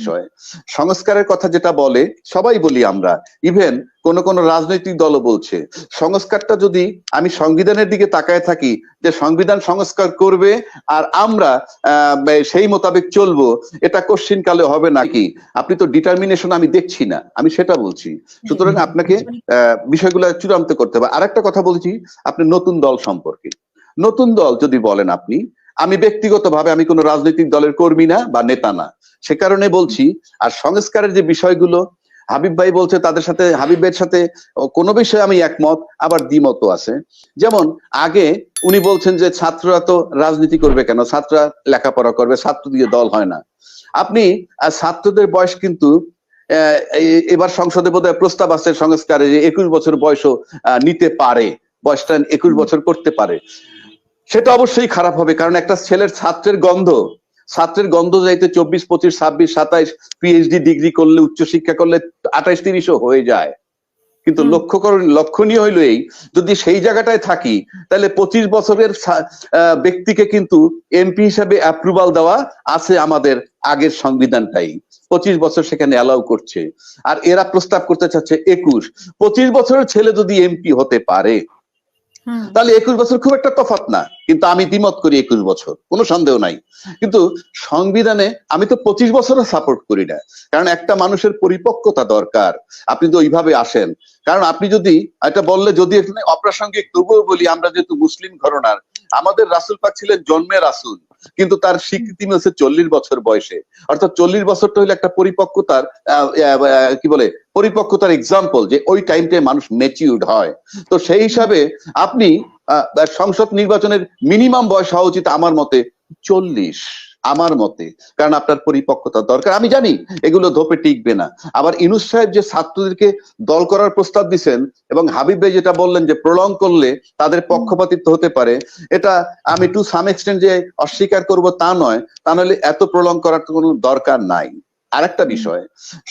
বিষয়। সংস্কারের কথা যেটা বলে, সবাই বলি আমরা ইভেন কোন কোন রাজনৈতিক দলও বলছে, সংস্কারটা যদি আমি সংবিধানের দিকে তাকায় থাকি, যে সংবিধান সংস্কার করবে আর আমরা সেই মোতাবেক চলবো, এটা কোশ্চিন কালে হবে নাকি আপনি তো ডিটারমিনেশন আমি দেখছি না, আমি সেটা বলছি। সুতরাং আপনাকে বিষয়গুলো চূড়ান্ত করতে হবে। আরেকটা কথা বলছি, আপনি নতুন দল সম্পর্কে। নতুন দল যদি বলেন আপনি আমি ব্যক্তিগতভাবে আমি কোনো রাজনৈতিক দলের কর্মী না বা নেতা না। সে কারণে বলছি, আর সংস্কারের যে বিষয়গুলো, হাবিব ভাই বলছে তাদের সাথে হাবিব ভাইয়ের সাথে কোনো বিষয়ে আমি একমত, আবার দ্বিমতও আছে। যেমন, আগে উনি বলছেন যে ছাত্ররা তো রাজনীতি করবে কেন? ছাত্ররা লেখাপড়া করবে, ছাত্র দিয়ে দল হয় না। আপনি ছাত্রদের বয়স কিন্তু এবার সংসদে বোধহয় প্রস্তাব আছে সংস্কারে যে একুশ বছর বয়সও নিতে পারে। বয়সটা একুশ বছর করতে পারে। সেটা অবশ্যই খারাপ হবে কারণ একটা ছেলের ছাত্রের গন্ধ ছাত্রের গন্ধ যাইতে চব্বিশ পঁচিশ ছাব্বিশ সাতাইশ পিএইচডি ডিগ্রি করলে উচ্চশিক্ষা করলে আঠাইশ তিরিশও হয়ে যায়। কিন্তু লক্ষ্য লক্ষণীয় হইল এই যদি সেই জায়গাটায় থাকি তাহলে পঁচিশ বছরের ব্যক্তিকে কিন্তু এমপি হিসাবে অ্যাপ্রুভাল দেওয়া আছে আমাদের আগের সংবিধানটাই। পঁচিশ বছর সেখানে অ্যালাউ করছে। আর এরা প্রস্তাব করতে চাচ্ছে একুশ। পঁচিশ বছরের ছেলে যদি এমপি হতে পারে তাহলে একুশ বছর খুব একটা তফাত না, কিন্তু আমি দ্বিমত করি একুশ বছর, কোনো সন্দেহ নাই। কিন্তু সংবিধানে আমি তো পঁচিশ বছরও সাপোর্ট করি না, কারণ একটা মানুষের পরিপক্কতা দরকার, আপনি তো ওইভাবে আসেন। কারণ আপনি যদি এটা বললে যদি অপ্রাসঙ্গিক, তবুও বলি আমরা যেহেতু মুসলিম ঘরনার, আমাদের রাসুল পাক ছিলেন জন্মে রাসুল কিন্তু তার স্বীকৃতি মিলছে চল্লিশ বছর বয়সে। অর্থাৎ চল্লিশ বছরটা হলো একটা পরিপক্কতার কি বলে, পরিপক্কতার এক্সাম্পল যে ওই টাইমটায় মানুষ মেচিউর্ড হয়। তো সেই হিসাবে আপনি সংসদ নির্বাচনের মিনিমাম বয়স হওয়া উচিত আমার মতে চল্লিশ। আমার মতে, কারণ আপনার পরিপক্কতা দরকার। আমি জানি এগুলো ধোপে টিকবে না। আবার ইনুস সাহেব যে ছাত্রদেরকে দল করার প্রস্তাব দিছেন এবং হাবিব ভাই যেটা বললেন যে প্রলং করলে তাদের পক্ষপাতিত্ব হতে পারে, এটা আমি টু সাম এক্সটেন্ট যে অস্বীকার করব তা নয়, তা নাহলে এত প্রলং করার কোনো দরকার নাই। আরেকটা বিষয়,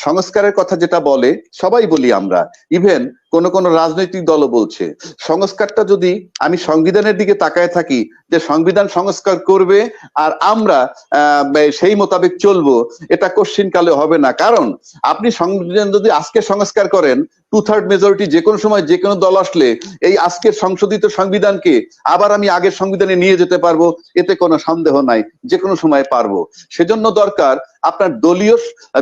সংস্কারের কথা যেটা বলে, সবাই বলি আমরা ইভেন কোন কোন রাজনৈতিক দলও বলছে। সংস্কারটা যদি আমি সংবিধানের দিকে তাকায় থাকি, যে সংবিধান সংস্কার করবে আর আমরা সেই মোতাবেক চলবো, এটা কোশ্চিন কালে হবে না। কারণ আপনি সংবিধান যদি আজকে সংস্কার করেন টু থার্ড মেজরিটি যে কোনো সময় যে কোনো দল আসলে এই আজকের সংশোধিত সংবিধানকে আবার আমি আগের সংবিধানে নিয়ে যেতে পারব, এতে কোনো সন্দেহ নাই, যে কোনো সময় পারব। সেজন্য দরকার আপনার দলীয়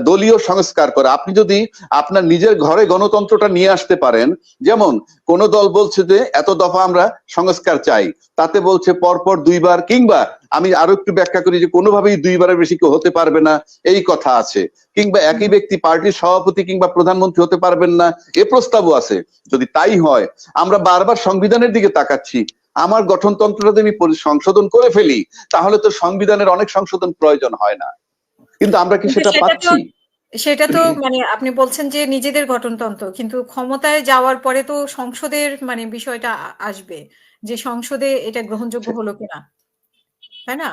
দলীয় সংস্কার করা। আপনি যদি আপনার নিজের ঘরে গণতন্ত্রটা নিয়ে আসতে পারেন যেমন কোন দল বলছে যে এত দফা আমরা সংস্কার চাই। তাতে বলছে পরপর দুইবার কিংবা আমি আরও একটু ব্যাখ্যা করি যে কোনোভাবেই দুইবারের বেশি কেউ হতে পারবে না। এই কথা আছে। কিংবা একই ব্যক্তি পার্টির সভাপতি কিংবা প্রধানমন্ত্রী হতে পারবেন না। এ প্রস্তাবও আছে। যদি তাই হয় আমরা বারবার সংবিধানের দিকে তাকাচ্ছি। আমার গঠনতন্ত্রটা যদি আমি সংশোধন করে ফেলি তাহলে তো সংবিধানের অনেক সংশোধন প্রয়োজন হয় না। কিন্তু আমরা কি সেটা পাচ্ছি? সেটা তো মানে আপনি বলছেন যে নিজেদের গঠনতন্ত্র, কিন্তু ক্ষমতায় যাওয়ার পরে তো সংসদের মানে বিষয়টা আসবে যে সংসদে এটা গ্রহণযোগ্য হলো কিনা, তাই না?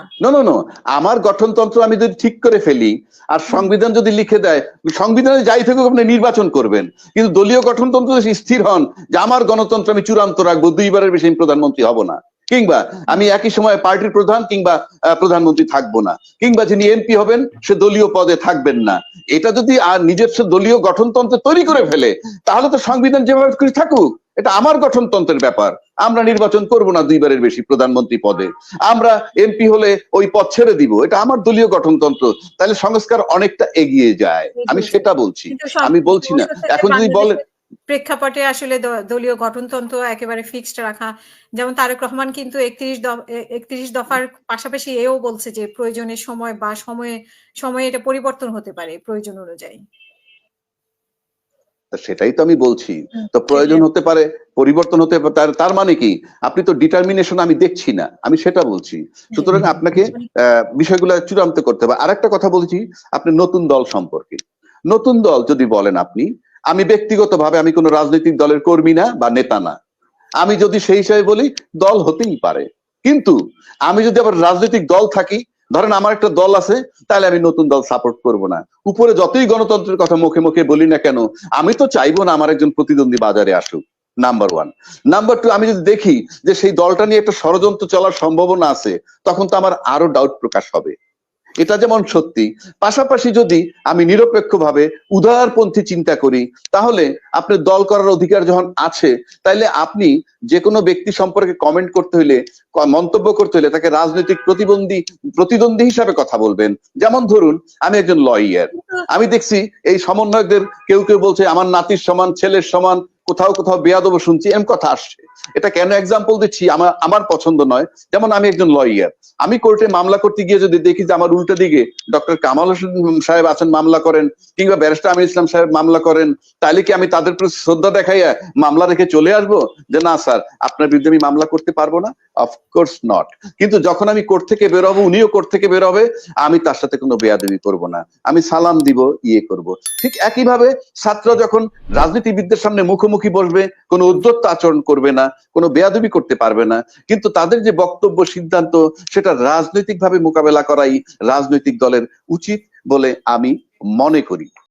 আমার গঠনতন্ত্র আমি যদি ঠিক করে ফেলি আর সংবিধান যদি লিখে দেয়, সংবিধানে যাই থাকুক আপনি নির্বাচন করবেন, কিন্তু দলীয় গঠনতন্ত্র স্থির হন, যে আমার গণতন্ত্র আমি চূড়ান্ত রাখব, দুইবারের বেশি আমি প্রধানমন্ত্রী হব না। কিংবা আমি একই সময় পার্টির প্রধান কিংবা প্রধানমন্ত্রী থাকব না। কিংবা যিনি এমপি হবেন সে দলীয় পদে থাকবেন না। এটা যদি আর নিজস্ব দলীয় গঠনতন্ত্র তৈরি করে ফেলে তাহলে তো সংবিধান যেভাবে থাকুক এটা আমার গঠনতন্ত্রের ব্যাপার। আমরা নির্বাচন করব না দুইবারের বেশি প্রধানমন্ত্রী পদে। আমরা এমপি হলে ওই পদ ছেড়ে দিব এটা আমার দলীয় গঠনতন্ত্র। তাহলে সংস্কার অনেকটা এগিয়ে যায়। আমি সেটা বলছি। আমি বলছি না। এখন যদি বলেন প্রেক্ষাপটে আসলে দলীয় গঠনতন্ত্র একেবারে ফিক্সড রাখা যেমন তারেক রহমান কিন্তু একত্রিশ একত্রিশ দফার পাশাপাশি এও বলছে যে প্রয়োজনের সময় বা সময়ে সময়ে এটা পরিবর্তন হতে পারে প্রয়োজন অনুযায়ী। তা সেটাই তো আমি বলছি। তো প্রয়োজন হতে পারে পরিবর্তন হতে পারে তার তার মানে কি? আপনি তো ডিটারমিনেশন আমি দেখছি না আমি সেটা বলছি। সুতরাং আপনাকে আহ, বিষয়গুলো চূড়ান্ত করতে হবে। আর একটা কথা বলছি আপনি নতুন দল সম্পর্কে। নতুন দল যদি বলেন আপনি আমি ব্যক্তিগতভাবে আমি কোনো রাজনৈতিক দলের কর্মী না বা নেতা না। আমি যদি সেই হিসাবে বলি, দল হতেই পারে। কিন্তু আমি যদি আবার রাজনৈতিক দল থাকি, ধরেন আমার একটা দল আছে, তাহলে আমি নতুন দল সাপোর্ট করব না। উপরে যতই গণতন্ত্রের কথা মুখে মুখে বলি না কেন, আমি তো চাইব না আমার একজন প্রতিদ্বন্দ্বী বাজারে আসুক নাম্বার ওয়ান নাম্বার টু আমি যদি দেখি যে সেই দলটা নিয়ে একটা ষড়যন্ত্র চলার সম্ভাবনা আছে, তখন তো আমার আরও ডাউট প্রকাশ হবে। এটা যেমন সত্যি, পাশাপাশি যদি আমি নিরপেক্ষভাবে উদারপন্থী চিন্তা করি, তাহলে আপনি দল করার অধিকার যখন আছে, তাইলে আপনি যে কোনো ব্যক্তি সম্পর্কে কমেন্ট করতে হইলে মন্তব্য করতে হলে তাকে রাজনৈতিক প্রতিবন্ধী, প্রতিদ্বন্দ্বী হিসাবে কথা বলবেন। যেমন ধরুন, আমি একজন লয়ার আমি দেখছি এই সমন্বয়কদের কেউ কেউ বলছে, আমার নাতির সমান, ছেলের সমান কোথাও কোথাও বেয়াদব শুনছি এম কথা আসছে। এটা কেন এক্সাম্পল দিচ্ছি? আমার আমার পছন্দ নয়। যেমন আমি একজন লয়ার আমি কোর্টে মামলা করতে গিয়ে যদি দেখি যে আমার উল্টো দিকে ডক্টর কামাল হোসেন সাহেব আছেন, মামলা করেন, কিংবা ব্যারিস্টার আমির ইসলাম সাহেব মামলা করেন, তাহলে কি আমি তাদের প্রতি শ্রদ্ধা দেখাইয়া মামলা রেখে চলে আসব? যে না স্যার, আপনার বিরুদ্ধে আমি মামলা করতে পারব না। অফকোর্স নট কিন্তু যখন আমি কোর্ট থেকে বেরোবো উনিও কোর্ট থেকে বেরোবে আমি তার সাথে কোনো বেয়াদবি করব না। আমি সালাম দিব ইয়ে করব। ঠিক একইভাবে ছাত্র যখন রাজনীতিবিদদের সামনে মুখোমুখি বসবে, কোনো উদ্যত্ত আচরণ করবে না, কোনো বেয়াদবি করতে পারবে না। কিন্তু তাদের যে বক্তব্য, সিদ্ধান্ত, সেটা রাজনৈতিকভাবে মোকাবেলা করাই রাজনৈতিক দলের উচিত বলে আমি মনে করি।